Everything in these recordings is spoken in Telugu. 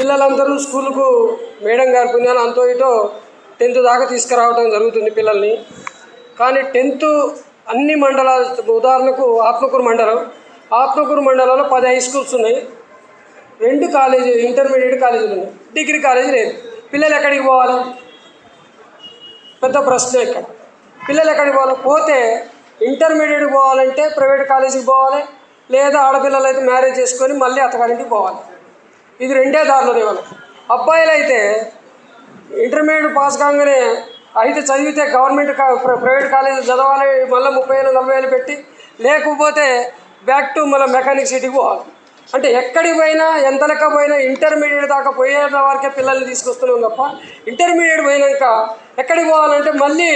పిల్లలందరూ స్కూల్కు మేడం గారి పుణ్యాలు అంతో ఇటో టెన్త్ దాకా తీసుకురావడం జరుగుతుంది పిల్లల్ని. కానీ టెన్త్ అన్ని మండల ఉదాహరణకు ఆత్మకూరు మండలం. ఆత్మకూరు మండలంలో పది హై స్కూల్స్ ఉన్నాయి. రెండు కాలేజీ ఇంటర్మీడియట్ కాలేజీలు ఉన్నాయి. డిగ్రీ కాలేజీ లేదు. పిల్లలు ఎక్కడికి పోవాలి? పెద్ద ప్రశ్న ఇక్కడ. పిల్లలు ఎక్కడికి పోవాలి? పోతే ఇంటర్మీడియట్ పోవాలంటే ప్రైవేట్ కాలేజీకి పోవాలి. లేదా ఆడపిల్లలు అయితే మ్యారేజ్ చేసుకొని మళ్ళీ అత్తగారింటికి పోవాలి. ఇది రెండే దారులు ఉన్నాయి అబ్బాయిలు అయితే ఇంటర్మీడియట్ పాస్ కాగానే అయితే చదివితే గవర్నమెంట్ ప్రైవేట్ కాలేజీ చదవాలి మళ్ళీ ముప్పై వేలు నలభై వేలు పెట్టి లేకపోతే బ్యాక్ టు మళ్ళీ మెకానిక్ సిటీకి పోవాలి. అంటే ఎక్కడికి పోయినా ఎంత లెక్క పోయినా ఇంటర్మీడియట్ దాకా పోయే వరకే పిల్లల్ని తీసుకొస్తున్నాం తప్ప ఇంటర్మీడియట్ పోయినాక ఎక్కడికి పోవాలంటే మళ్ళీ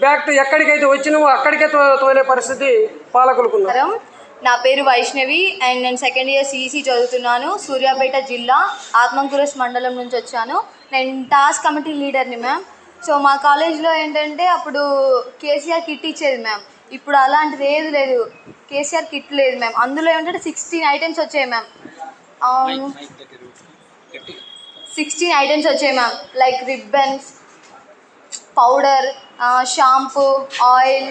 బ్యాక్ టు ఎక్కడికైతే వచ్చినామో అక్కడికే తో తోలే పరిస్థితి పాలకులుకున్నారు నా పేరు వైష్ణవి అండ్ నేను సెకండ్ ఇయర్ సిఈసి చదువుతున్నాను. సూర్యాపేట జిల్లా ఆత్మకూరస్ మండలం నుంచి వచ్చాను. నేను టాస్క్ కమిటీ లీడర్ని మ్యామ్. సో మా కాలేజ్లో ఏంటంటే అప్పుడు కేసీఆర్ కిట్ ఇచ్చేది మ్యామ్. ఇప్పుడు అలాంటిది ఏది లేదు. కేసీఆర్ కిట్ లేదు మ్యామ్. అందులో ఏంటంటే సిక్స్టీన్ ఐటమ్స్ వచ్చాయి మ్యామ్. సిక్స్టీన్ ఐటమ్స్ వచ్చాయి ma'am. Like ribbons powder shampoo oil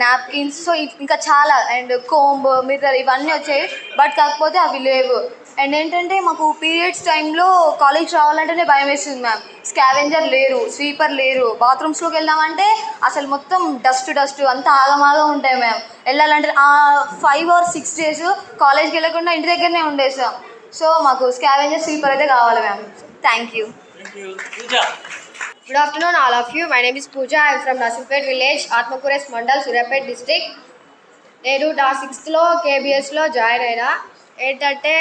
napkins so ఇంకా చాలా అండ్ కోంబ్ మిర్రర్ ఇవన్నీ వచ్చాయి బట్ కాకపోతే అవి లేవు. అండ్ ఏంటంటే మాకు పీరియడ్స్ టైంలో కాలేజ్ రావాలంటేనే భయం వేస్తుంది మ్యామ్ స్కావెంజర్ లేరు స్వీపర్ లేరు. బాత్రూమ్స్లోకి వెళ్దామంటే అసలు మొత్తం డస్ట్ డస్ట్ అంతా ఆగమాగా ఉంటాయి మ్యామ్ వెళ్ళాలంటే ఆ ఫైవ్ ఆర్ సిక్స్ డేస్ కాలేజ్కి వెళ్ళకుండా ఇంటి దగ్గరనే ఉండేసాం. సో మాకు స్కావెంజర్ స్వీపర్ అయితే కావాలి ma'am thank you Good afternoon, all of you. My name is Pooja. I am from Nasilpet village, Atmakures Mandal, Surapet district. నేను నా సిక్స్త్లో కేబిఎస్లో జాయిన్ అయినా. ఏంటంటే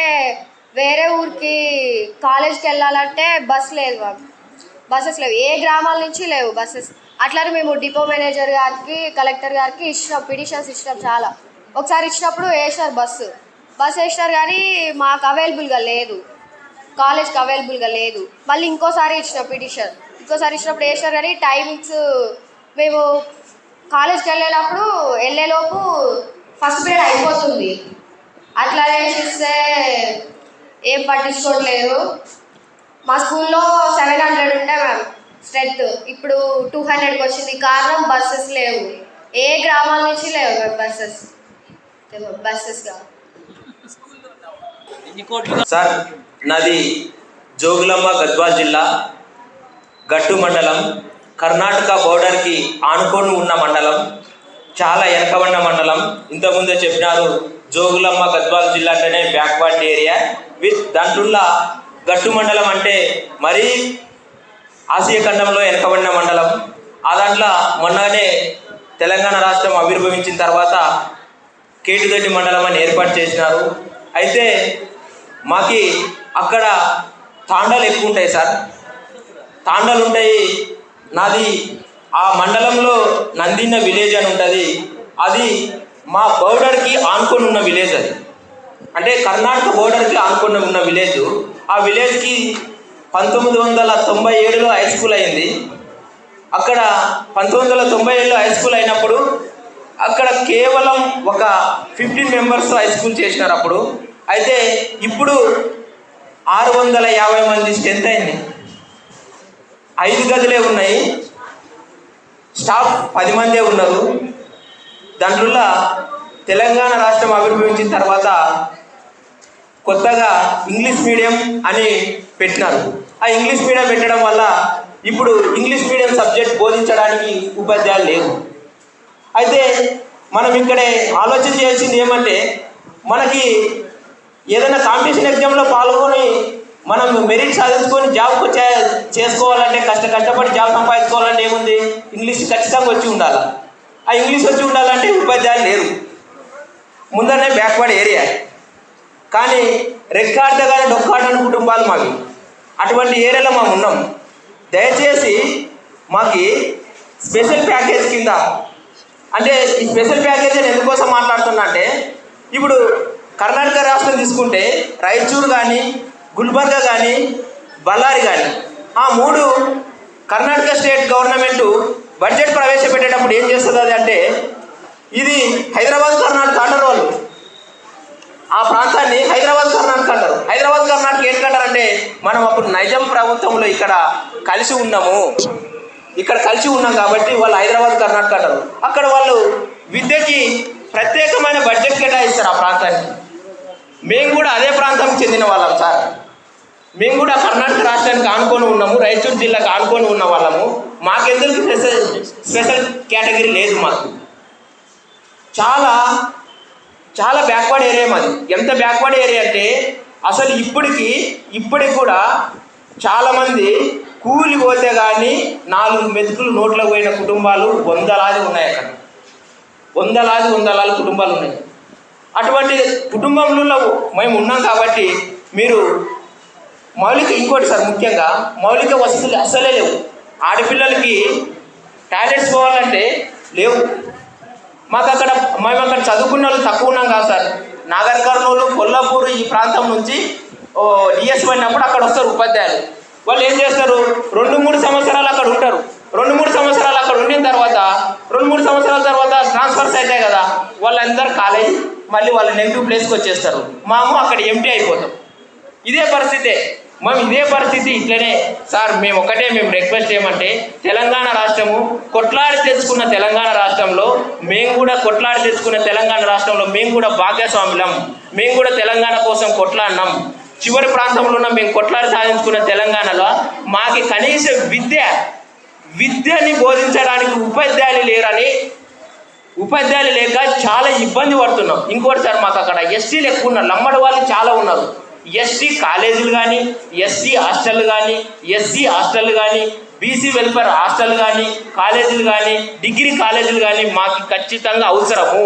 వేరే ఊరికి కాలేజ్కి వెళ్ళాలంటే బస్ లేదు మాకు. బస్సెస్ లేవు. ఏ గ్రామాల నుంచి లేవు బస్సెస్ అట్లానే మేము డిపో మేనేజర్ గారికి కలెక్టర్ గారికి ఇచ్చినాం పిటిషన్స్ ఇచ్చినాం చాలా. ఒకసారి ఇచ్చినప్పుడు వేసినారు బస్సు బస్సు వేసినారు కానీ మాకు అవైలబుల్గా లేదు. కాలేజ్కి అవైలబుల్గా లేదు. మళ్ళీ ఇంకోసారి ఇచ్చిన పిటిషన్ ఇంకోసారి ఇచ్చినప్పుడు వేసినారు కానీ టైమింగ్స్ మేము కాలేజ్కి వెళ్ళేటప్పుడు వెళ్ళేలోపు ఫస్ట్ పీరియడ్ అయిపోతుంది. అట్లా చేసిస్తే ఏం పట్టించుకోవట్లేదు. మా స్కూల్లో సెవెన్ హండ్రెడ్ ఉండే మ్యామ్ స్ట్రెంత్ ఇప్పుడు టూ హండ్రెడ్కి వచ్చింది కారణం బస్సెస్ లేవు. ఏ గ్రామాల నుంచి లేవు మ్యామ్ బస్సెస్ బస్సెస్గా సార్ నాది జోగులమ్మ గద్వాల్ జిల్లా. గట్టు మండలం కర్ణాటక బోర్డర్కి ఆనుకొని ఉన్న మండలం చాలా వెనకబడిన మండలం. ఇంతకుముందే చెప్పినారు జోగులమ్మ గద్వాల జిల్లా అంటేనే బ్యాక్వర్డ్ ఏరియా. విత్ దాంట్లో గట్టు మండలం అంటే మరీ ఆసియా ఖండంలో వెనకబడిన మండలం. ఆ దాంట్లో మొన్ననే తెలంగాణ రాష్ట్రం ఆవిర్భవించిన తర్వాత కేటుగడ్డి మండలం అని ఏర్పాటు చేసినారు. అయితే మాకి అక్కడ తాండాలు ఎక్కువ ఉంటాయి సార్. తాండలు ఉంటాయి నాది ఆ మండలంలో నందిన్న విలేజ్ అని ఉంటుంది. అది మా బోర్డర్కి ఆనుకొని ఉన్న విలేజ్ అది. అంటే కర్ణాటక బోర్డర్కి ఆనుకొని ఉన్న విలేజ్. ఆ విలేజ్కి పంతొమ్మిది వందల తొంభై ఏడులో హై స్కూల్ అయింది. అక్కడ పంతొమ్మిది వందల తొంభై ఏడులో హై స్కూల్ అయినప్పుడు అక్కడ కేవలం ఒక ఫిఫ్టీన్ మెంబర్స్ హై స్కూల్ చేసినారు అప్పుడు. అయితే ఇప్పుడు ఆరు వందల యాభై మంది స్ట్రెంత్ అయింది. ఐదు గదులే ఉన్నాయి. స్టాఫ్ పది మందే ఉన్నారు. దాంట్లో తెలంగాణ రాష్ట్రం ఆవిర్భవించిన తర్వాత కొత్తగా ఇంగ్లీష్ మీడియం అని పెట్టినారు. ఆ ఇంగ్లీష్ మీడియం పెట్టడం వల్ల ఇప్పుడు ఇంగ్లీష్ మీడియం సబ్జెక్ట్ బోధించడానికి ఉపాధ్యాయులు లేవు అయితే మనం ఇక్కడే ఆలోచన చేయాల్సింది ఏమంటే మనకి ఏదైనా కాంపిటీషన్ ఎగ్జామ్లో పాల్గొని మనం మెరిట్ సాధించుకొని జాబ్కు చేసుకోవాలంటే కష్ట కష్టపడి జాబ్ సంపాదించుకోవాలంటే ఏముంది? ఇంగ్లీష్ ఖచ్చితంగా వచ్చి ఉండాలి. ఆ ఇంగ్లీష్ వచ్చి ఉండాలంటే ఉపాధ్యాయులు లేరు. ముందరనే బ్యాక్వర్డ్ ఏరియా కానీ రెక్కాడగానే డొక్కాడని కుటుంబాలు మాకు అటువంటి ఏరియాలో మేము ఉన్నాం. దయచేసి మాకు స్పెషల్ ప్యాకేజ్ కింద అంటే ఈ స్పెషల్ ప్యాకేజ్ నేను ఎందుకోసం మాట్లాడుతున్నా అంటే ఇప్పుడు కర్ణాటక రాష్ట్రం తీసుకుంటే రాయచూరు కానీ గుల్బర్గా కానీ బళ్ళారి కానీ ఆ మూడు కర్ణాటక స్టేట్ గవర్నమెంట్ బడ్జెట్ ప్రవేశపెట్టేటప్పుడు ఏం చేస్తుంది అది అంటే ఇది హైదరాబాద్ కర్ణాటక అంటారు వాళ్ళు. ఆ ప్రాంతాన్ని హైదరాబాద్ కర్ణాటక అంటారు. హైదరాబాద్ కర్ణాటక ఏంటంటారంటే మనం అప్పుడు నైజాం ప్రభుత్వంలో ఇక్కడ కలిసి ఉన్నాము. ఇక్కడ కలిసి ఉన్నాం కాబట్టి వాళ్ళు హైదరాబాద్ కర్ణాటక అంటారు. అక్కడ వాళ్ళు విద్యకి ప్రత్యేకమైన బడ్జెట్ కేటాయిస్తారు ఆ ప్రాంతానికి. మేము కూడా అదే ప్రాంతానికి చెందిన వాళ్ళం సార్. మేము కూడా కర్ణాటక రాష్ట్రానికి ఆనుకొని ఉన్నాము రాయచూరు జిల్లాకు ఆనుకొని ఉన్న వాళ్ళము. మాకెందుకు స్పెషల్ స్పెషల్ కేటగిరీ లేదు మాకు. చాలా చాలా బ్యాక్వర్డ్ ఏరియా మాది. ఎంత బ్యాక్వర్డ్ ఏరియా అంటే అసలు ఇప్పటికి ఇప్పటికి కూడా చాలామంది కూలి పోతే కానీ నాలుగు మెతుకులు నోట్లో పోయిన కుటుంబాలు వందలాది ఉన్నాయి అక్కడ. వందలాది వందలాది కుటుంబాలు ఉన్నాయి. అటువంటి కుటుంబంలో మేము ఉన్నాం కాబట్టి మీరు మౌలిక ఇంకోటి సార్ ముఖ్యంగా మౌలిక వసతులు అస్సలే లేవు. ఆడపిల్లలకి టాయిలెట్స్ పోవాలంటే లేవు. మాకు అక్కడ మేము అక్కడ చదువుకున్న వాళ్ళు తక్కువ ఉన్నాం కాదు సార్. నాగర్ కర్నూలు కొల్లాపూర్ ఈ ప్రాంతం నుంచి డిఎస్ పడినప్పుడు అక్కడ వస్తారు ఉపాధ్యాయులు. వాళ్ళు ఏం చేస్తారు? రెండు మూడు సంవత్సరాలు అక్కడ ఉంటారు. రెండు మూడు సంవత్సరాలు అక్కడ ఉండిన తర్వాత రెండు మూడు సంవత్సరాల తర్వాత ట్రాన్స్ఫర్స్ అవుతాయి కదా. వాళ్ళందరూ కాలేజ్ మళ్ళీ వాళ్ళ నెగిటివ్ ప్లేస్కి వచ్చేస్తారు. మాము అక్కడ ఎంటీ అయిపోతాం. ఇదే పరిస్థితే. మేము ఇదే పరిస్థితి ఇట్లనే సార్ మేము ఒకటే మేము రిక్వెస్ట్ ఏమంటే తెలంగాణ రాష్ట్రము కొట్లాడి తెచ్చుకున్న తెలంగాణ రాష్ట్రంలో మేము కూడా కొట్లాడి తెచ్చుకున్న తెలంగాణ రాష్ట్రంలో మేము కూడా భాగ్యస్వాములం మేము కూడా తెలంగాణ కోసం కొట్లాడినాం. చివరి ప్రాంతంలో ఉన్న మేము కొట్లాడి సాధించుకున్న తెలంగాణలో మాకు కనీస విద్య విద్యని బోధించడానికి ఉపాధ్యాయులు లేరని ఉపాధ్యాయులు లేక చాలా ఇబ్బంది పడుతున్నాం. ఇంకోటి సార్ మాకు అక్కడ ఎస్టీలు ఎక్కువ ఉన్నారు. లంబడి వాళ్ళు చాలా ఉన్నారు. ఎస్టీ కాలేజీలు కానీ ఎస్సీ హాస్టల్ కానీ ఎస్సీ హాస్టల్ కానీ బీసీ వెల్ఫేర్ హాస్టల్ కానీ కాలేజీలు కానీ డిగ్రీ కాలేజీలు కానీ మాకు ఖచ్చితంగా అవసరము.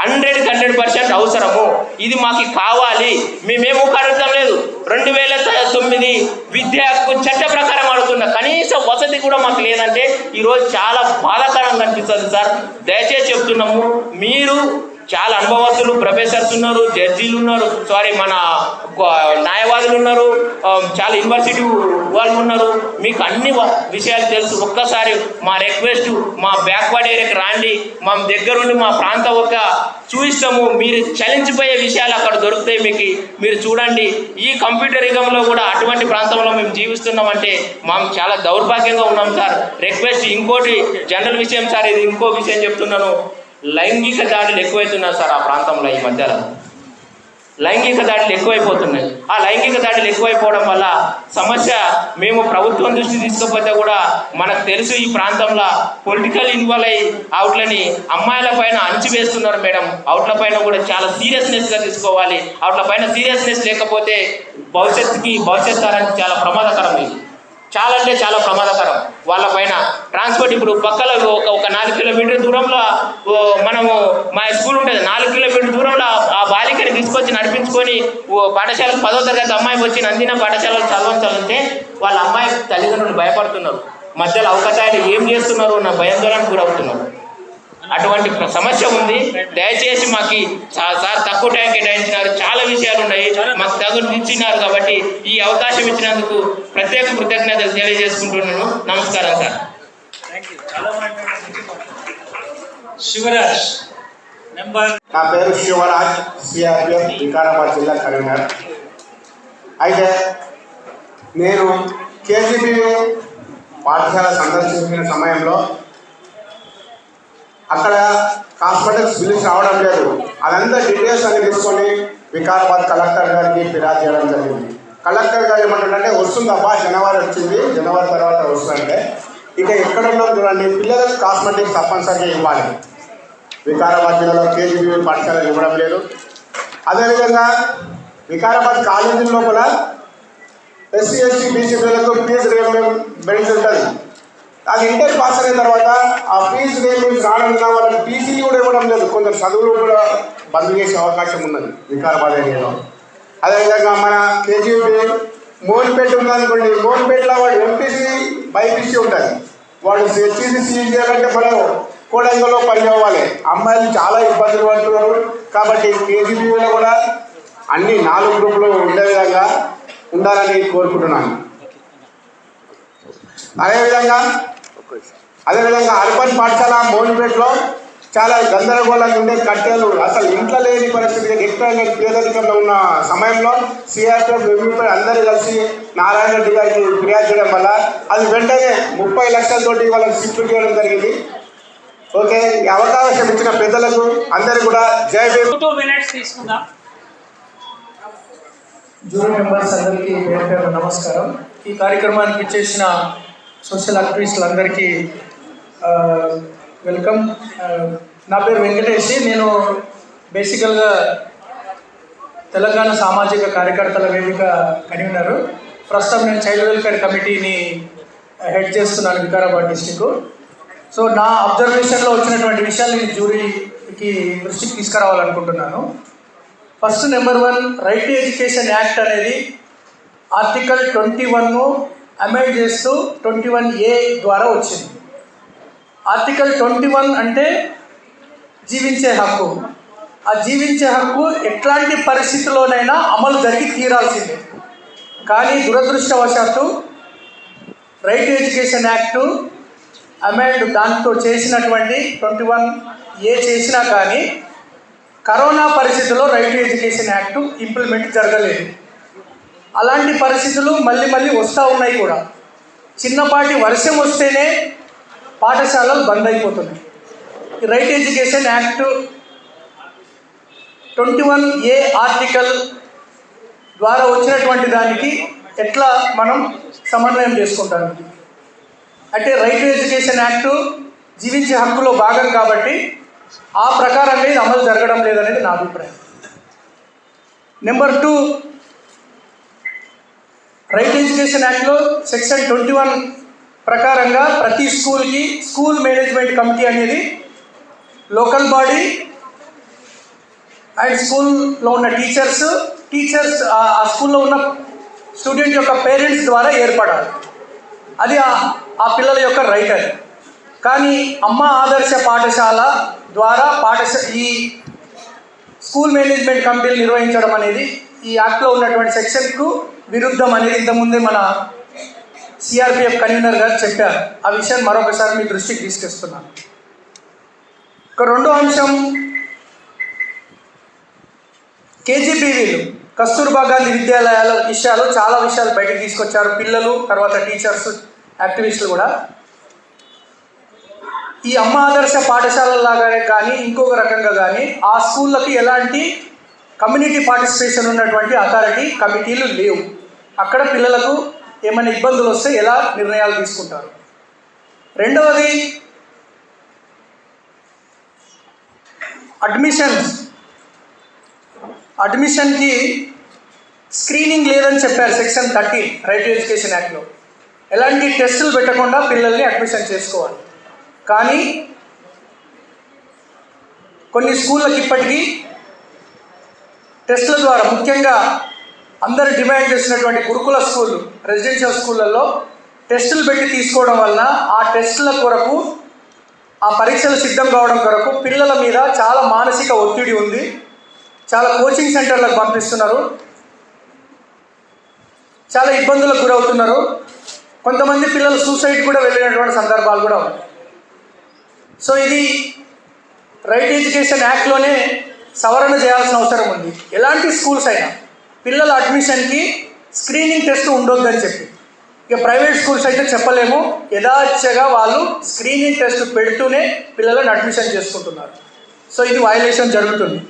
హండ్రెడ్ హండ్రెడ్ పర్సెంట్ అవసరము. ఇది మాకు కావాలి. మేమేమో కడగటం లేదు. రెండు వేల తొమ్మిది విద్యకు చట్ట ప్రకారం అడుగుతున్న కనీస వసతి కూడా మాకు లేదంటే ఈరోజు చాలా బాధాకరంగా అనిపిస్తుంది సార్. దయచేసి చెప్తున్నాము మీరు చాలా అనుభవస్తులు ప్రొఫెసర్స్ ఉన్నారు జడ్జీలు ఉన్నారు సారీ మన న్యాయవాదులు ఉన్నారు చాలా యూనివర్సిటీ వాళ్ళు ఉన్నారు. మీకు అన్ని విషయాలు తెలుసు. ఒక్కసారి మా రిక్వెస్ట్ మా బ్యాక్వర్డ్ ఏరియాకి రాండి. మా దగ్గరుండి మా ప్రాంతం ఒక చూపిస్తాము మీరు చలించిపోయే విషయాలు అక్కడ దొరుకుతాయి మీకు. మీరు చూడండి. ఈ కంప్యూటర్ యుగంలో కూడా అటువంటి ప్రాంతంలో మేము జీవిస్తున్నామంటే మేము చాలా దౌర్భాగ్యంగా ఉన్నాం సార్. రిక్వెస్ట్ ఇంకోటి జనరల్ విషయం సార్. ఇది ఇంకో విషయం చెప్తున్నాను. లైంగిక దాడులు ఎక్కువైతున్నాయి సార్ ఆ ప్రాంతంలో ఈ మధ్యలో. లైంగిక దాడులు ఎక్కువైపోతున్నాయి. ఆ లైంగిక దాడులు ఎక్కువైపోవడం వల్ల సమస్య మేము ప్రభుత్వం దృష్టి తీసుకోకపోతే కూడా మనకు తెలుసు ఈ ప్రాంతంలో పొలిటికల్ ఇన్వాల్వ్ అయ్యి అవుట్లని అమ్మాయిల పైన అణిచివేస్తున్నారు మేడం. అవుట్ల పైన కూడా చాలా సీరియస్నెస్గా తీసుకోవాలి. అవుట్ల పైన సీరియస్నెస్ లేకపోతే భవిష్యత్తుకి భవిష్యత్ తరానికి చాలా ప్రమాదకరం ఇది. చాలా అంటే చాలా ప్రమాదకరం. వాళ్ళ పైన ట్రాన్స్పోర్ట్ ఇప్పుడు పక్కల ఒక ఒక నాలుగు కిలోమీటర్ దూరంలో ఓ మనము మా స్కూల్ ఉంటుంది. నాలుగు కిలోమీటర్ దూరంలో ఆ- బాలికని తీసుకొచ్చి నడిపించుకొని ఓ పాఠశాలకు పదో తరగతి అమ్మాయి వచ్చి నందిన పాఠశాలలో చదవించాలంటే వాళ్ళ అమ్మాయి తల్లిదండ్రులు భయపడుతున్నారు. మధ్యలో అవకాశాలు ఏం చేస్తున్నారు అన్న భయాందోళనకు గురవుతున్నారు. అటువంటి సమస్య ఉంది. దయచేసి మాకు సార్ తక్కువ టైం కేటాయించినారు. చాలా విషయాలు ఉన్నాయి మాకు తగు ఇచ్చినారు కాబట్టి ఈ అవకాశం ఇచ్చినందుకు ప్రత్యేక కృతజ్ఞతలు తెలియజేసుకుంటున్నాను. నమస్కారం సార్. శివరాజ్ నా పేరు శివరాజ్ సిఆర్పిఎఫ్ వికారాబాద్ జిల్లా కరీంనగర్. అయితే నేను కేజీబీ పాఠశాల సందర్శించిన సమయంలో అక్కడ కాస్మెటిక్స్ బిల్స్ రావడం లేదు. అదంతా డీటెయిల్స్ అన్ని తీసుకొని వికారాబాద్ కలెక్టర్ గారికి ఫిర్యాదు చేయడం జరిగింది. కలెక్టర్ గారు ఏమంటారంటే వస్తుందబ్బా జనవరి వచ్చింది. జనవరి తర్వాత వస్తుందంటే ఇక ఎక్కడ ఉన్నాం చూడండి. పిల్లలకు కాస్మెటిక్స్ తప్పనిసరిగా ఇవ్వాలి. వికారాబాద్ జిల్లాలో కేజీబీ పాఠశాలలు ఇవ్వడం లేదు. అదేవిధంగా వికారాబాద్ కాలేజీ లోపల ఎస్సీ ఎస్టీ బీసీ పిల్లలకు ఫీజు రియంబర్స్మెంట్ ఉంటుంది. అది ఇంటర్ పాస్ అయిన తర్వాత ఆ ఫీజు పేమెంట్ రానందున వాళ్ళకి టీసీ కూడా ఇవ్వడం లేదు. కొందరు చదువులు కూడా బంద్ చేసే అవకాశం ఉన్నది వికారాబాద్ ఏరియాలో. అదేవిధంగా మన కేజీపీ మోన్పేట ఉందనుకోండి మోన్పేటలో వాడు ఎంపీసీ బైపీసీ ఉంటుంది. వాడు హెచ్ఈసీ సీఈ చేయాలంటే మనం కోడంగలో పని అవ్వాలి. అమ్మాయిలు చాలా ఇబ్బందులు పడుతున్నారు. కాబట్టి కేజీబీలో కూడా అన్ని నాలుగు గ్రూపులు ఉండే విధంగా ఉండాలని కోరుకుంటున్నాను. అదేవిధంగా అదేవిధంగా అర్బన్ పాఠశాల మోన్పేటలో చాలా గందరగోళంగా ఉండే కట్టెలు అసలు ఇంట్లో లేని పరిస్థితి ఎక్కడ పేదరికంలో ఉన్న సమయంలో సిఆర్పిఎఫ్ ఎంపీ అందరూ కలిసి నారాయణ రెడ్డి గారికి ఫిర్యాదు చేయడం వల్ల అది వెంటనే ముప్పై లక్షలతోటి వాళ్ళకి షిఫ్ట్ చేయడం జరిగింది. ఓకే ఈ అవకాశం ఇచ్చిన పెద్దలకు అందరికీ కూడా జై భీమ్. టూ మినిట్స్ తీసుకుందాం. జూరీ మెంబర్స్ అందరికీ నమస్కారం. ఈ కార్యక్రమానికి ఇచ్చేసిన సోషల్ యాక్టివిస్టులందరికీ అందరికీ వెల్కమ్. నా పేరు వెంకటేష్. నేను బేసికల్గా తెలంగాణ సామాజిక కార్యకర్తల వేదిక కన్వీనర్ ప్రస్తుతం నేను చైల్డ్ వెల్ఫేర్ కమిటీని హెడ్ చేస్తున్నాను వికారాబాద్ డిస్టిక్ సో నా అబ్జర్వేషన్లో వచ్చినటువంటి విషయాలు నేను జ్యూరీకి దృష్టికి తీసుకురావాలనుకుంటున్నాను. First number one right to education act అనేది ఆర్టికల్ ట్వంటీ వన్ అమెండ్ చేస్తూ ట్వంటీ వన్ ఏ ద్వారా వచ్చింది. ఆర్టికల్ ట్వంటీ వన్ అంటే జీవించే హక్కు. ఆ జీవించే హక్కు ఎట్లాంటి పరిస్థితుల్లోనైనా అమలు జరిగి తీరాల్సిందే. కానీ దురదృష్టవశాత్తు రైట్ ఎడ్యుకేషన్ యాక్టు అమెండ్ దాంతో చేసినటువంటి ట్వంటీ వన్ ఏ చేసినా కానీ కరోనా పరిస్థితుల్లో రైట్ ఎడ్యుకేషన్ యాక్ట్ ఇంప్లిమెంట్ జరగలేదు. అలాంటి పరిస్థితులు మళ్ళీ మళ్ళీ వస్తూ ఉన్నాయి కూడా. చిన్నపాటి వర్షం వస్తేనే పాఠశాలలు బంద్ అయిపోతున్నాయి. Right education act twenty one A article ద్వారా వచ్చినటువంటి దానికి ఎట్లా మనం సమన్వయం చేసుకుంటాం? అంటే రైట్ ఎడ్యుకేషన్ యాక్ట్ జీవించే హక్కులో భాగం కాబట్టి ఆ ప్రకారంగా ఇది అమలు జరగడం లేదనేది నా అభిప్రాయం. నెంబర్ టూ రైట్ ఎడ్యుకేషన్ యాక్ట్లో సెక్షన్ ట్వంటీ వన్ ప్రకారంగా ప్రతి స్కూల్కి స్కూల్ మేనేజ్మెంట్ కమిటీ అనేది లోకల్ బాడీ అండ్ స్కూల్లో ఉన్న టీచర్స్ టీచర్స్ ఆ స్కూల్లో ఉన్న స్టూడెంట్ యొక్క పేరెంట్స్ ద్వారా ఏర్పడాలి. అది ఆ పిల్లల యొక్క రైట్ అది. కానీ అమ్మ ఆదర్శ పాఠశాల ద్వారా పాఠశ ఈ స్కూల్ మేనేజ్మెంట్ కమిటీలు నిర్వహించడం అనేది ఈ యాక్ట్లో ఉన్నటువంటి సెక్షన్కు విరుద్ధం అనేది ఇంతకుముందే మన సిఆర్పిఎఫ్ కన్వీనర్ గారు చెప్పారు. ఆ విషయాన్ని మరొకసారి మీ దృష్టికి తీసుకొస్తున్నాను. ఇక రెండో అంశం కేజీబీవీలు కస్తూర్బా గాంధీ విద్యాలయాల విషయాలు చాలా విషయాలు బయటకు తీసుకొచ్చారు. పిల్లలు తర్వాత టీచర్స్ యాక్టివిస్టులు కూడా. ఈ అమ్మ ఆదర్శ పాఠశాలలాగానే కానీ ఇంకొక రకంగా కానీ ఆ స్కూళ్ళకి ఎలాంటి కమ్యూనిటీ పార్టిసిపేషన్ ఉన్నటువంటి అథారిటీ కమిటీలు లేవు. అక్కడ పిల్లలకు ఏమైనా ఇబ్బందులు వస్తే ఎలా నిర్ణయాలు తీసుకుంటారు? రెండవది అడ్మిషన్స్. అడ్మిషన్కి స్క్రీనింగ్ లేదని చెప్పారు సెక్షన్ థర్టీ రైట్ ఎడ్యుకేషన్ యాక్ట్లో. ఎలాంటి టెస్టులు పెట్టకుండా పిల్లల్ని అడ్మిషన్ చేసుకోవాలి. కానీ కొన్ని స్కూళ్ళకి ఇప్పటికీ టెస్టుల ద్వారా ముఖ్యంగా అందరు డిమాండ్ చేసినటువంటి గురుకుల స్కూల్ రెసిడెన్షియల్ స్కూళ్ళల్లో టెస్టులు పెట్టి తీసుకోవడం వలన ఆ టెస్టుల కొరకు ఆ పరీక్షలు సిద్ధం కావడం కొరకు పిల్లల మీద చాలా మానసిక ఒత్తిడి ఉంది. చాలా కోచింగ్ సెంటర్లకు పంపిస్తున్నారు. చాలా ఇబ్బందులకు గురవుతున్నారు. కొంతమంది పిల్లలు సూసైడ్ కూడా వెళ్ళినటువంటి సందర్భాలు కూడా ఉన్నాయి. సో ఇది రైట్ ఎడ్యుకేషన్ యాక్ట్లోనే సవరణ చేయాల్సిన అవసరం ఉంది. ఎలాంటి స్కూల్స్ అయినా పిల్లల అడ్మిషన్కి స్క్రీనింగ్ టెస్ట్ ఉండొద్దని చెప్పి. ఇక ప్రైవేట్ స్కూల్స్ అయితే చెప్పలేము. యథాచ్ఛగా వాళ్ళు స్క్రీనింగ్ టెస్ట్ పెడుతూనే పిల్లలను అడ్మిషన్ చేసుకుంటున్నారు. సో ఇది వయలేషన్ జరుగుతుంది.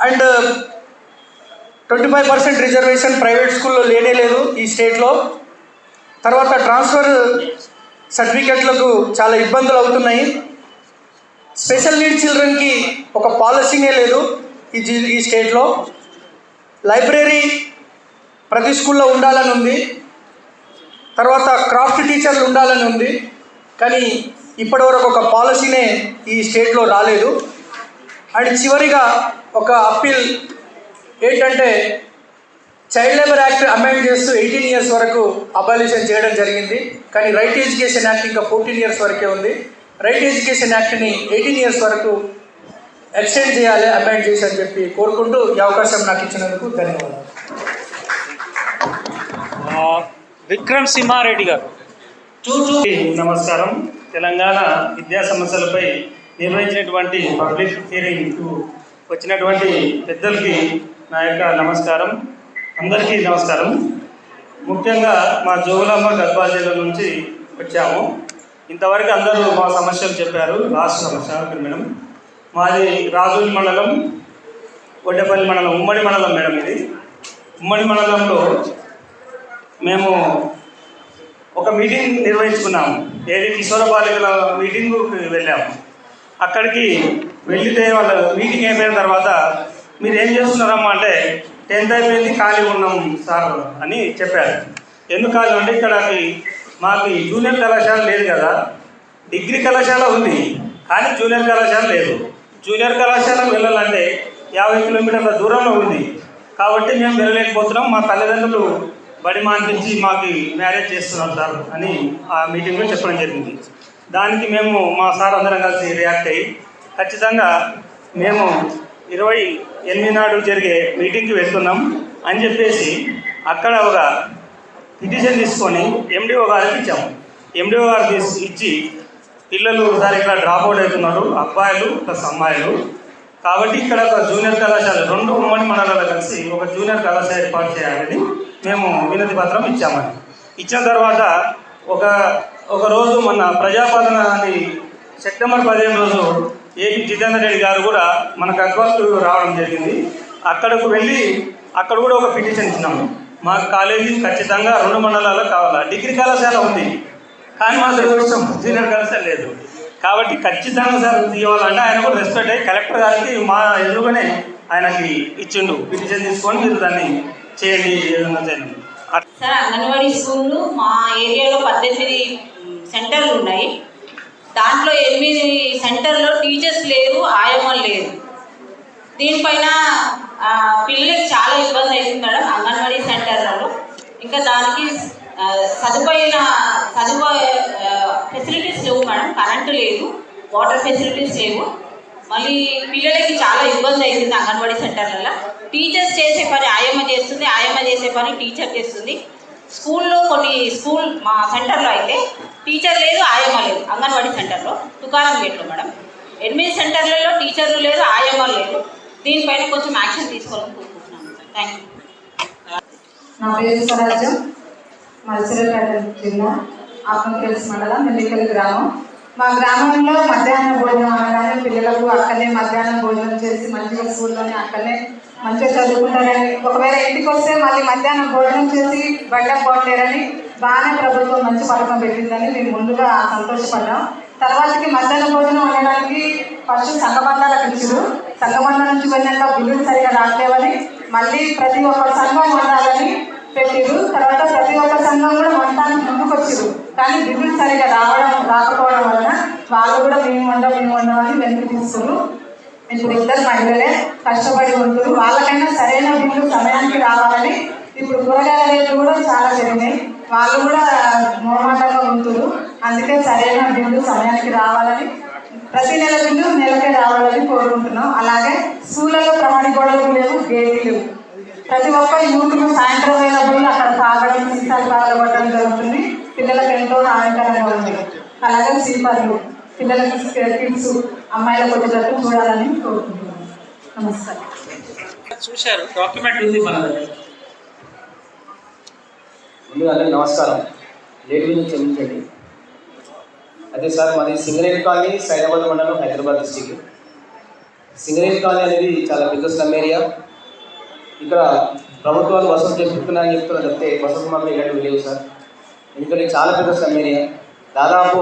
And twenty five percent reservation private స్కూల్లో లేనే లేదు ఈ స్టేట్లో. తర్వాత ట్రాన్స్ఫర్ సర్టిఫికెట్లకు చాలా ఇబ్బందులు అవుతున్నాయి. స్పెషల్ నీడ్ చిల్డ్రన్కి ఒక పాలసీనే లేదు ఈ ఈ స్టేట్లో. లైబ్రరీ ప్రతి స్కూల్లో ఉండాలని ఉంది. తర్వాత క్రాఫ్ట్ టీచర్లు ఉండాలని ఉంది. కానీ ఇప్పటివరకు ఒక పాలసీనే ఈ స్టేట్లో రాలేదు. అండ్ చివరిగా ఒక అప్పీల్ ఏంటంటే చైల్డ్ లేబర్ యాక్ట్ అమెండ్ చేస్తూ ఎయిటీన్ ఇయర్స్ వరకు అబాలిషన్ చేయడం జరిగింది. కానీ రైట్ ఎడ్యుకేషన్ యాక్ట్ ఇంకా ఫోర్టీన్ ఇయర్స్ వరకే ఉంది. రైట్ ఎడ్యుకేషన్ యాక్ట్ని ఎయిటీన్ ఇయర్స్ వరకు ఎక్స్టెండ్ చేయాలి అమెండ్ చేసి అని చెప్పి కోరుకుంటూ ఈ అవకాశం నాకు ఇచ్చినందుకు ధన్యవాదాలు. విక్రమ్ సింహారెడ్డి గారు. నమస్కారం. తెలంగాణ విద్యా సమస్యలపై నిర్వహించినటువంటి పబ్లిక్ హియరింగ్కు వచ్చినటువంటి పెద్దలకి నా యొక్క నమస్కారం. అందరికీ నమస్కారం. ముఖ్యంగా మా జోగులాంబ గద్వాల జిల్లా నుంచి వచ్చాము. ఇంతవరకు అందరూ మా సమస్యలు చెప్పారు. లాస్ట్ సమస్య మేడం. మాది రాజూరి మండలం ఒడ్డపల్లి మండలం ఉమ్మడి మండలం మేడం ఇది. ఉమ్మడి మండలంలో మేము ఒక మీటింగ్ నిర్వహించుకున్నాము. ఏది కిషోర బాలికల మీటింగ్కి వెళ్ళాము. అక్కడికి వెళ్తే వాళ్ళ మీటింగ్ అయిపోయిన తర్వాత మీరు ఏం చేస్తున్నారమ్మా? అంటే టెన్త్ అయిపోయింది ఖాళీ ఉన్నాం సార్ అని చెప్పారు. ఎందుకు ఖాళీ? అంటే ఇక్కడ మాకు జూనియర్ కళాశాల లేదు కదా. డిగ్రీ కళాశాల ఉంది కానీ జూనియర్ కళాశాల లేదు. జూనియర్ కళాశాల వెళ్ళాలంటే యాభై కిలోమీటర్ల దూరంలో ఉంది. కాబట్టి మేము వెళ్ళలేకపోతున్నాం. మా తల్లిదండ్రులు బడి మాన్పించి మాకు మ్యారేజ్ చేస్తున్నాం సార్ అని ఆ మీటింగ్లో చెప్పడం జరిగింది. దానికి మేము మా సార్ అందరం కలిసి రియాక్ట్ అయ్యి ఖచ్చితంగా మేము ఇరవై ఎనిమిది నాడు జరిగే మీటింగ్కి వెళ్తున్నాం అని చెప్పేసి అక్కడ ఒక పిటిషన్ తీసుకొని ఎండిఓ గారికి ఇచ్చాము. ఎండిఓ గారు తీసి ఇచ్చి పిల్లలు ఒకసారి ఇక్కడ డ్రాప్ అవుట్ అవుతున్నారు అబ్బాయిలు ప్లస్ అమ్మాయిలు. కాబట్టి ఇక్కడ ఒక జూనియర్ కళాశాల రెండు ఉమ్మడి మండలాలు కలిసి ఒక జూనియర్ కళాశాల ఏర్పాటు చేయాలని మేము వినతి పత్రం ఇచ్చామని ఇచ్చిన తర్వాత ఒక ఒక రోజు మొన్న ప్రజాపాలన అని సెప్టెంబర్ పదిహేను రోజు ఏపీ జితేందర్ రెడ్డి గారు కూడా మనకు గద్వాలకు రావడం జరిగింది. అక్కడకు వెళ్ళి అక్కడ కూడా ఒక పిటిషన్ ఇచ్చినాము. మా కాలేజీ ఖచ్చితంగా రెండు మండలాల్లో కావాలా? డిగ్రీ కళాశాల ఉంది. కానీ మా దురదృష్టం జూనియర్ కళాశాల లేదు. కాబట్టి ఖచ్చితంగా సార్ ఇవ్వాలంటే ఆయన కూడా రెస్పెక్ట్ అయ్యి కలెక్టర్ గారికి మా ఎదురుగానే ఆయనకి ఇచ్చిండు పిటిషన్ తీసుకొని మీరు దాన్ని చేయండి ఏదన్నా చేయండి. సార్ అంగన్వాడీ స్కూళ్ళు మా ఏరియాలో పద్దెనిమిది సెంటర్లు ఉన్నాయి. దాంట్లో ఎనిమిది సెంటర్లో టీచర్స్ లేరు ఆయమ్మ లేరు దీనిపైన ఆ, పిల్లలకి చాలా ఇబ్బంది అవుతుంది మేడం అంగన్వాడీ సెంటర్లలో. ఇంకా దానికి ఆ, సదుపాయన ఫెసిలిటీస్ లేవు మేడం కరెంటు లేదు వాటర్ ఫెసిలిటీస్ లేవు. మళ్ళీ పిల్లలకి చాలా ఇబ్బంది అవుతుంది అంగన్వాడీ సెంటర్లలో. టీచర్స్ చేసే పని ఆయమ్మ చేస్తుంది ఆయమ్మ చేసే పని టీచర్ చేస్తుంది. స్కూల్లో కొన్ని స్కూల్ మా సెంటర్లో అయితే టీచర్ లేదు ఆయమ్మ లేదు అంగన్వాడీ సెంటర్లో తుకారం గేట్లో మేడం. ఎనిమిది సెంటర్లలో టీచర్లు లేదు ఆయమ్మ లేదు. దీనిపైన కొంచెం యాక్షన్ తీసుకోవాలని కోరుకుంటున్నాను థ్యాంక్ యూ నా పేరు స్వరాజ్యం మత్స్యపేట జిల్లా ఆత్మకేల్స్ మండలం మెల్లికల్ గ్రామం. మా గ్రామంలో మధ్యాహ్న భోజనం అనగానే పిల్లలకు అక్కడనే మధ్యాహ్నం భోజనం చేసి మంచిగా స్కూల్లోనే అక్కడనే మంచిగా చదువుకుంటారని ఒకవేళ ఇంటికి వస్తే మళ్ళీ మధ్యాహ్నం భోజనం చేసి బయట పోట్లేరని బాగానే ప్రభుత్వం మంచి పథకం పెట్టిందని మేము ముందుగా సంతోషపడ్డాం. తర్వాతకి మధ్యాహ్న భోజనం అనడానికి ఫస్ట్ సంఘబంధాలకు ఇచ్చారు సంఘబంధం నుంచి వెళ్ళాక బిల్లులు సరిగా రావట్లేవని మళ్ళీ ప్రతి ఒక్క సంఘం ఉండాలని పెట్టిరు తర్వాత ప్రతి ఒక్క సంఘం కూడా మొత్తానికి ముందుకు వచ్చిరు కానీ బిల్లులు సరిగా రావడం రాకపోవడం వలన వాళ్ళు కూడా మేము ఉండం మేము వండమని వెనక్కి తీస్తున్నారు ఇప్పుడు ఇద్దరు మహిళలే కష్టపడి ఉంటారు వాళ్ళకైనా సరైన బిల్లు సమయానికి రావాలని ఇప్పుడు కూరగాయల రేట్లు కూడా చాలా పెరిగినాయి. వాళ్ళు కూడా మోమాటంగా ఉంటారు అందుకే సరైన బిల్లు సమయానికి రావాలని ప్రతి నెల బిల్లు నెలకే రావాలని కోరుకుంటున్నాం. అలాగే స్కూళ్ళలో ప్రమాణ గోడలు లేవు గేట్లు లేవు. ప్రతి ఒక్క యూత్లు సాయంత్రం వేళ అక్కడ తాగడం సీసాలు తాగబడడం జరుగుతుంది. పిల్లలకు ఎంతో హానికరంగా ఉంది. అలాగే స్లీపర్లు పిల్లలకు కిడ్స్ అమ్మాయిలకు వచ్చేటట్టు చూడాలని కోరుకుంటున్నాను నమస్కారం. చూశారు డాక్యుమెంట్ ఉంది మన దగ్గర. ముందుగా నమస్కారం. లేట్ గురించి క్షమించండి. అదే సార్ మాది సింగరేణి కాలనీ సైదాబాద్ మండలం హైదరాబాద్ డిస్టిక్ సింగరేణి కాలనీ అనేది చాలా పెద్ద స్లమ్ ఏరియా ఇక్కడ ప్రభుత్వాలు వసతి చెప్తున్నాయని చెప్తున్నారు చెప్తే వసతి మాత్రం ఇలాంటివి లేవు సార్. ఎందుకంటే చాలా పెద్ద స్లమ్ ఏరియా దాదాపు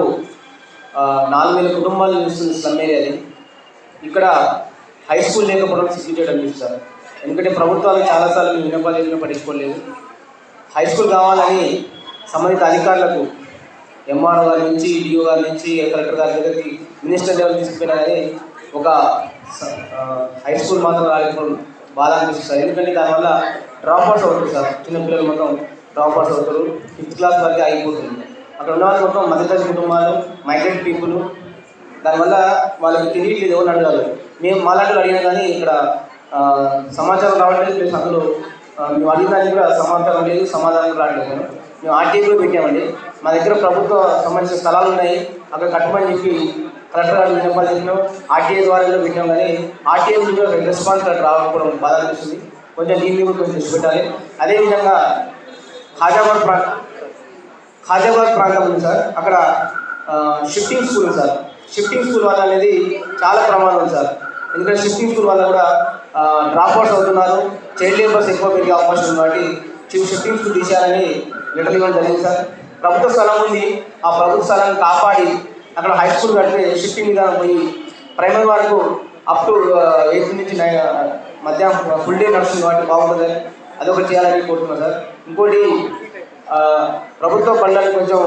నాలుగు వేల కుటుంబాలు నిలుస్తుంది స్లమ్ ఏరియాది ఇక్కడ హై స్కూల్ లేకపోవడం సిగ్గుచేయడం లేదు సార్. ఎందుకంటే ప్రభుత్వాలు చాలాసార్లు మేము విన్నపాలు పట్టించుకోలేదు. హై స్కూల్ కావాలని సంబంధిత అధికారులకు ఎంఆర్ఓ గారి నుంచి డిఓ గారి నుంచి కలెక్టర్ గారి దగ్గరికి మినిస్టర్ లెవెల్ తీసుకుపోయినా కానీ ఒక హై స్కూల్ మాత్రం రాలేకపోవడం బాధ అనిపిస్తుంది సార్ ఎందుకంటే దానివల్ల డ్రాప్ అవుట్స్ అవుతుంది సార్. చిన్నపిల్లలు మొత్తం డ్రాప్ అవుట్స్ అవుతారు. ఫిఫ్త్ క్లాస్ వరకు ఆగిపోతుంది. అక్కడ ఉన్న వాళ్ళు మొత్తం మధ్యతరగతి కుటుంబాలు మైగ్రెంట్ పీపుల్ దానివల్ల వాళ్ళకి తెలియట్లేదు ఎవరు అడగాలి మేము మాలాంటి అడిగినా కానీ ఇక్కడ సమాచారం రావట్లేదు. ప్లస్ అందులో మేము అడిగినా కూడా సమాచారం లేదు సమాధానం రావట్లేదు. మేము ఆర్టీఐ పెట్టామండి. మా దగ్గర ప్రభుత్వ సంబంధించిన స్థలాలు ఉన్నాయి. అక్కడ కట్టమని చెప్పి కలెక్టర్ గారు విన్నపాలు చేసినాం ఆర్టీఐ ద్వారా పెట్టాం కానీ ఆర్టీఐ కూడా రెస్పాన్స్ అక్కడ రాకపోవడం బాధ అనిపిస్తుంది. కొంచెం దీన్ని కూడా కొంచెం దృష్టి పెట్టాలి అదేవిధంగా ఖాజాబాద్ ప్రాంత ఖాజాబాద్ ప్రాంతం ఉంది సార్. అక్కడ షిఫ్టింగ్ స్కూల్ ఉంది సార్. షిఫ్టింగ్ స్కూల్ వల్ల అనేది చాలా ప్రమాదం ఉంది సార్. ఎందుకంటే షిఫ్టింగ్ స్కూల్ వల్ల కూడా డ్రాప్ అవుట్స్ అవుతున్నారు. చైల్డ్ లేబర్స్ ఎక్కువ పెరిగే అవకాశం ఉంది కాబట్టి షిఫ్టింగ్ స్కూల్ తీసేయాలని లెటర్ ఇవ్వడం జరిగింది సార్. ప్రభుత్వ స్థలం ఉంది. ఆ ప్రభుత్వ స్థలాన్ని కాపాడి అక్కడ హై స్కూల్ కడితే షిఫ్టింగ్ విధానం పోయి ప్రైమరీ వరకు అప్ టు ఎయిత్ నుంచి నై మధ్యాహ్నం ఫుల్ డే నడుస్తుంది కాబట్టి బాగుంటుంది. అదొకటి చేయాలని కోరుతున్నాను సార్. ఇంకోటి ప్రభుత్వ పనులను కొంచెం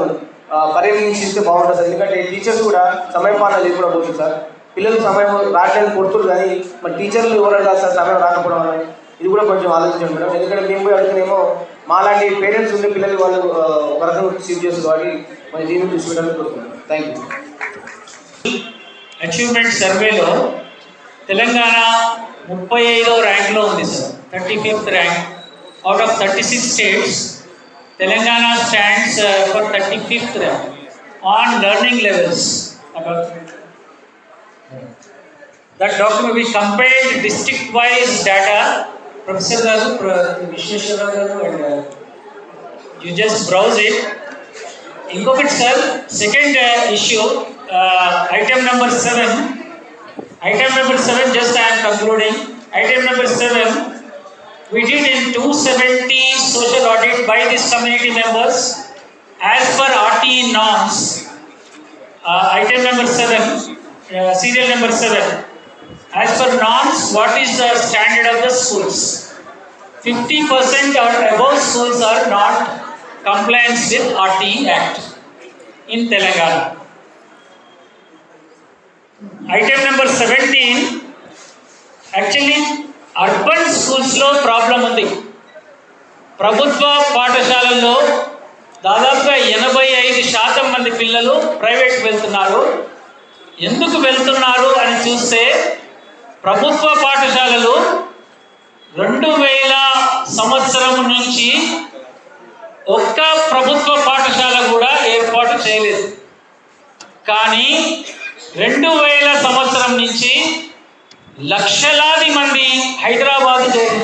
ఆ, పర్యవేక్షిస్తే బాగుంటుంది సార్. ఎందుకంటే టీచర్స్ కూడా సమయం పాలన లేకుండా పోతుంది సార్. పిల్లలు సమయం రావడానికి కొడుతున్నారు కానీ మరి టీచర్లు ఎవరు కాదు సార్? సమయం రాకపోవడం అని ఇది కూడా కొంచెం ఆలోచించండి మేడం. ఎందుకంటే మేము పోయి అడుగుతున్నామో మాలాంటి పేరెంట్స్ ఉండే పిల్లలు వాళ్ళు వరద ఒక రకంగా రిసీవ్ చేస్తారు కాబట్టి మరి దీన్ని చూసుకోవడానికి కోరుతున్నాను థ్యాంక్ యూ అచీవ్మెంట్ సర్వేలో తెలంగాణ ముప్పై ఐదో ర్యాంక్లో ఉంది sir thirty fifth rank. Out of thirty six states Telangana stands for uh, thirty fifth rank. On learning levels that document we compiled district wise data professor గారు విశ్వేశ్వరరావు గారు and you just browse it ఇంకొకటి sir second issue item number seven item number seven just I'm concluding item number seven we did in 270 social audit by these community members as per RTE norms. Uh, item number seven, uh, serial number As per norms what is the standard of the schools fifty percent or above schools are not compliance with RTE act in Telangana item number seventeen actually urban స్కూల్స్లో ప్రాబ్లం ఉంది ప్రభుత్వ పాఠశాలల్లో దాదాపుగా ఎనభై ఐదు శాతం మంది పిల్లలు ప్రైవేట్ వెళ్తున్నారు ఎందుకు వెళ్తున్నారు అని చూస్తే ప్రభుత్వ పాఠశాలలు రెండు వేల సంవత్సరం నుంచి ఒక్క ప్రభుత్వ పాఠశాల కూడా ఏర్పాటు చేయలేదు. కానీ రెండు వేల సంవత్సరం నుంచి లక్షలాది మంది హైదరాబాద్ చేరి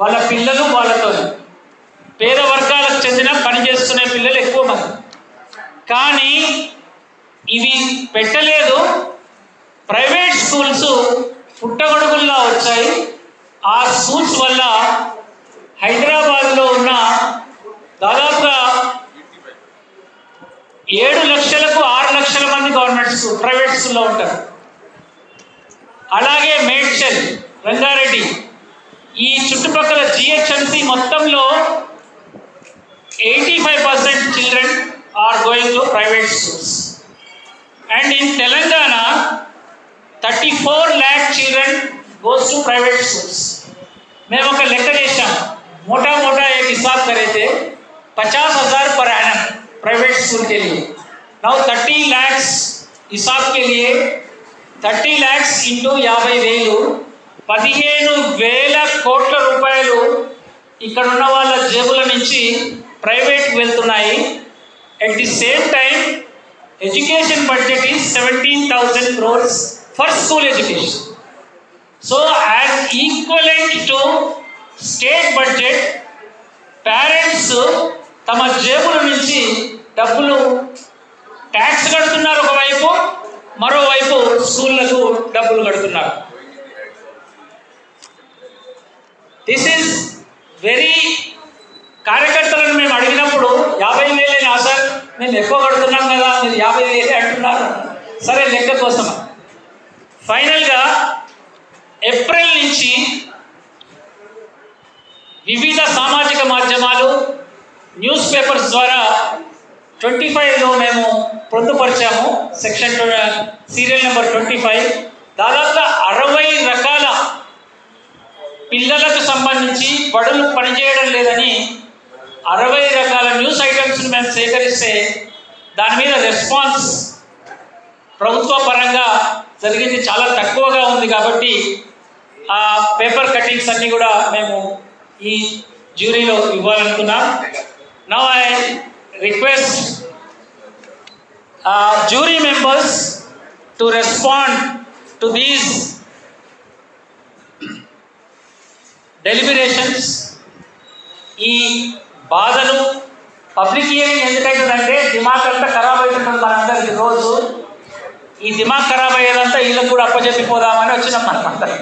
వాళ్ళ పిల్లలు వాళ్ళతో పేద వర్గాలకు చెందిన పని పిల్లలు ఎక్కువ మంది. కానీ ఇవి పెట్టలేదు. ప్రైవేట్ స్కూల్స్ పుట్టగొడుగుల్లా వచ్చాయి. ఆ స్కూల్స్ వల్ల హైదరాబాద్లో ఉన్న దాదాపుగా ఏడు లక్షలకు ఆరు లక్షల మంది గవర్నమెంట్ స్కూల్ ప్రైవేట్ స్కూల్లో ఉంటారు. అలాగే మేడ్చల్ రంగారెడ్డి ఈ చుట్టుపక్కల జిహెచ్ఎంసి మొత్తంలో eighty five percent children are going to private schools. And in Telangana thirty four lakh children goes to private schools మేము ఒక లెక్క చేశాం मोटा मोटा एक हिसाब करे थे पचास हजार पर एनम प्राइवेट स्कूल के लिए नाउ थर्टी लैक्स हिसाब के लिए థర్టీ ల్యాక్స్ ఇంటూ యాభై వేలు పదిహేను వేల కోట్ల రూపాయలు ఇక్కడ ఉన్న వాళ్ళ జేబుల నుంచి ప్రైవేట్కి వెళ్తున్నాయి at the same time education budget is seventeen thousand crores for school education so as equivalent to state budget parents తమ జేబుల నుంచి డబ్బులు ట్యాక్స్ కడుతున్నారు ఒకవైపు మరోవైపు స్కూళ్ళకు డబ్బులు కడుతున్నారు. దిస్ ఈజ్ వెరీ కార్యకర్తలను మేము అడిగినప్పుడు యాభై వేలేనా సార్? మేము ఎక్కువ కడుతున్నాం కదా మీరు యాభై వేలే అంటున్నారు. సరే లెక్క కోసం ఫైనల్గా ఏప్రిల్ నుంచి వివిధ సామాజిక మాధ్యమాలు న్యూస్ పేపర్స్ ద్వారా ట్వంటీ ఫైవ్లో మేము పొందుపరిచాము. Section serial number twenty five. దాదాపుగా అరవై రకాల పిల్లలకు సంబంధించి బడులు పనిచేయడం లేదని అరవై రకాల న్యూస్ ఐటమ్స్ని మేము సేకరిస్తే దాని మీద రెస్పాన్స్ ప్రభుత్వ పరంగా జరిగింది చాలా తక్కువగా ఉంది కాబట్టి ఆ పేపర్ కటింగ్స్ అన్నీ కూడా మేము ఈ జ్యూరీలో ఇవ్వాలనుకున్నా. Now I request jury members to respond to these deliberations ఈ బాధలు పబ్లిక్ హియరింగ్ ఎందుకైతుందంటే దిమాగ్ అంతా ఖరాబ్ అవుతుంటుంది మనందరికీ రోజు. ఈ దిమాగ్ ఖరాబ్ అయ్యేదంతా వీళ్ళకి కూడా అప్పచెప్పిపోదామని వచ్చినాం మనం అందరం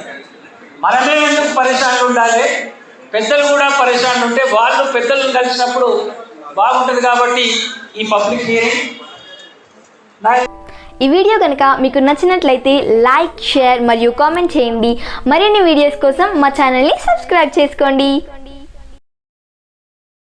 మనమే ఎందుకు పరిశాన్లు ఉండాలి? పెద్దలు కూడా పరిశాన్లు ఉంటే వాళ్ళు పెద్దలను కలిసినప్పుడు బాగుంటుంది కాబట్టి ఈ పబ్లిక్ హియరింగ్ ఈ వీడియో కనుక మీకు నచ్చినట్లయితే లైక్ షేర్ మరియు కామెంట్ చేయండి. మరిన్ని వీడియోస్ కోసం మా ఛానల్ని సబ్స్క్రైబ్ చేసుకోండి.